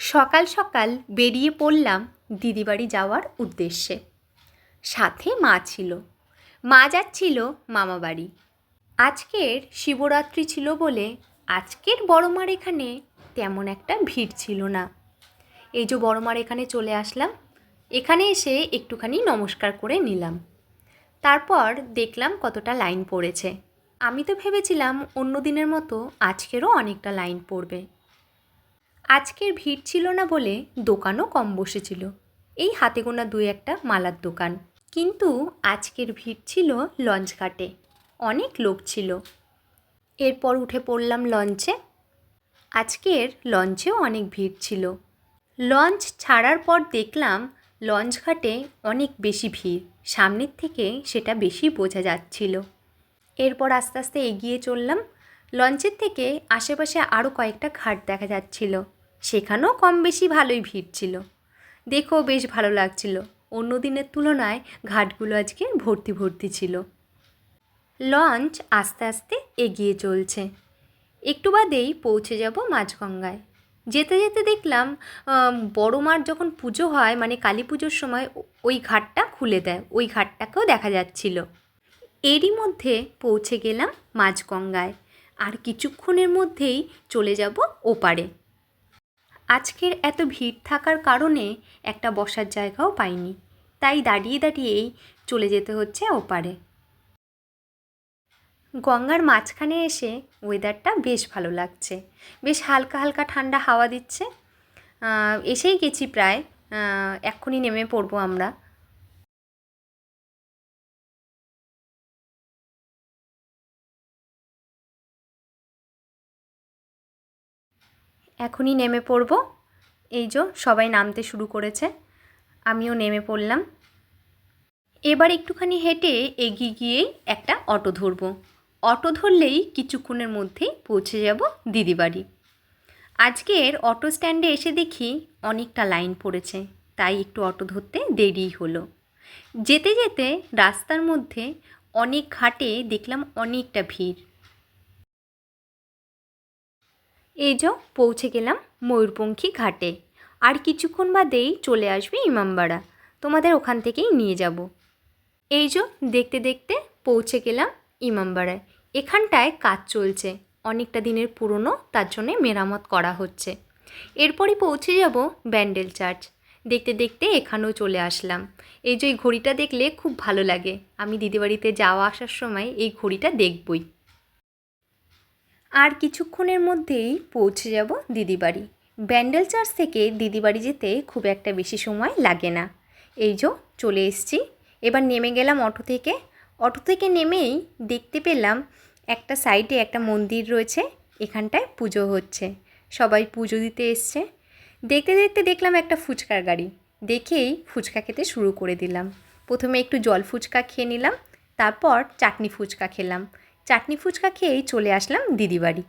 সকাল সকাল বেরিয়ে পড়লাম দিদিবাড়ি যাওয়ার উদ্দেশ্যে। সাথে মা ছিল। মা যাচ্ছিল মামাবাড়ি আজকের শিবরাত্রি ছিল বলে আজকের বড় মার এখানে তেমন একটা ভিড় ছিল না। এই যে বড় মার এখানে চলে আসলাম, এখানে এসে একটুখানি নমস্কার করে নিলাম। তারপর দেখলাম কতটা লাইন পড়েছে। আমি তো ভেবেছিলাম অন্য দিনের মতো আজকেরও অনেকটা লাইন পড়বে। আজকের ভিড় ছিল না বলে দোকানও কম বসেছিল। এই হাতে গোনা দুই একটা মালার দোকান। কিন্তু আজকের ভিড় ছিল লঞ্চ ঘাটে। অনেক লোক ছিল। এরপর উঠে পড়লাম লঞ্চে। আজকের লঞ্চেও অনেক ভিড় ছিল। লঞ্চ ছাড়ার পর দেখলাম লঞ্চ ঘাটে অনেক বেশি ভিড়। সামনের থেকে সেটা বেশি বোঝা যাচ্ছিল। এরপর আস্তে আস্তে এগিয়ে চললাম। লঞ্চের থেকে আশেপাশে আরও কয়েকটা ঘাট দেখা যাচ্ছিল। সেখানেও কম বেশি ভালোই ভিড় ছিল। দেখেও বেশ ভালো লাগছিল। অন্য দিনের তুলনায় ঘাটগুলো আজকে ভর্তি ভর্তি ছিল। লঞ্চ আস্তে আস্তে এগিয়ে চলছে। একটু বাদেই পৌঁছে যাব মাঝগঙ্গায়। যেতে যেতে দেখলাম বড় মার যখন পুজো হয় মানে কালী পুজোর সময় ওই ঘাটটা খুলে দেয়, ওই ঘাটটাকেও দেখা যাচ্ছিল। এরই মধ্যে পৌঁছে গেলাম মাঝগঙ্গায়। আর কিছুক্ষণের মধ্যেই চলে যাব ওপারে। আজকের এত ভিড় থাকার কারণে একটা বসার জায়গাও পাইনি। তাই দাঁড়িয়ে দাঁড়িয়েই চলে যেতে হচ্ছে ওপারে। গঙ্গার মাঝখানে এসে ওয়েদারটা বেশ ভালো লাগছে। বেশ হালকা হালকা ঠান্ডা হাওয়া দিচ্ছে। এসেই গেছি প্রায়। এক্ষুনি নেমে পড়ব আমরা। এখনই নেমে পড়ব। এই যে সবাই নামতে শুরু করেছে। আমিও নেমে পড়লাম। এবার একটুখানি হেঁটে এগিয়ে গিয়েই একটা অটো ধরবো। অটো ধরলেই কিছুক্ষণের মধ্যেই পৌঁছে যাব দিদিবাড়ি। আজকের অটো স্ট্যান্ডে এসে দেখি অনেকটা লাইন পড়েছে, তাই একটু অটো ধরতে দেরি হলো। যেতে যেতে রাস্তার মধ্যে অনেক ঘাটে দেখলাম অনেকটা ভিড়। এই যে পৌঁছে গেলাম ময়ূরপঙ্খী ঘাটে। আর কিছুক্ষণ বাদেই চলে আসবে ইমামবাড়া। তোমাদের ওখান থেকেই নিয়ে যাব। এই যে দেখতে দেখতে পৌঁছে গেলাম ইমামবাড়ায়। এখানটায় কাজ চলছে। অনেকটা দিনের পুরনো, তার জন্যে মেরামত করা হচ্ছে। এরপরই পৌঁছে যাব ব্যান্ডেল চার্চ। দেখতে দেখতে এখানেও চলে আসলাম। এই যে ঘড়িটা দেখলে খুব ভালো লাগে। আমি দিদিবাড়িতে যাওয়া আসার সময় এই ঘড়িটা দেখবই। আর কিছুক্ষণের মধ্যেই পৌঁছে যাব দিদিবাড়ি। ব্যান্ডেল চার্চ থেকে দিদিবাড়ি যেতে খুব একটা বেশি সময় লাগে না। এই যে, চলে এসেছি। এবার নেমে গেলাম অটো থেকে। অটো থেকে নেমেই দেখতে পেলাম একটা সাইডে একটা মন্দির রয়েছে, এখানটায় পুজো হচ্ছে। সবাই পুজো দিতে এসছে। দেখতে দেখতে দেখলাম একটা ফুচকার গাড়ি। দেখেই ফুচকা খেতে শুরু করে দিলাম। প্রথমে একটু জল ফুচকা খেয়ে নিলাম, তারপর চাটনি ফুচকা খেলাম। চাটনি ফুচকা খেয়েই চলে আসলাম দিদিবাড়ি।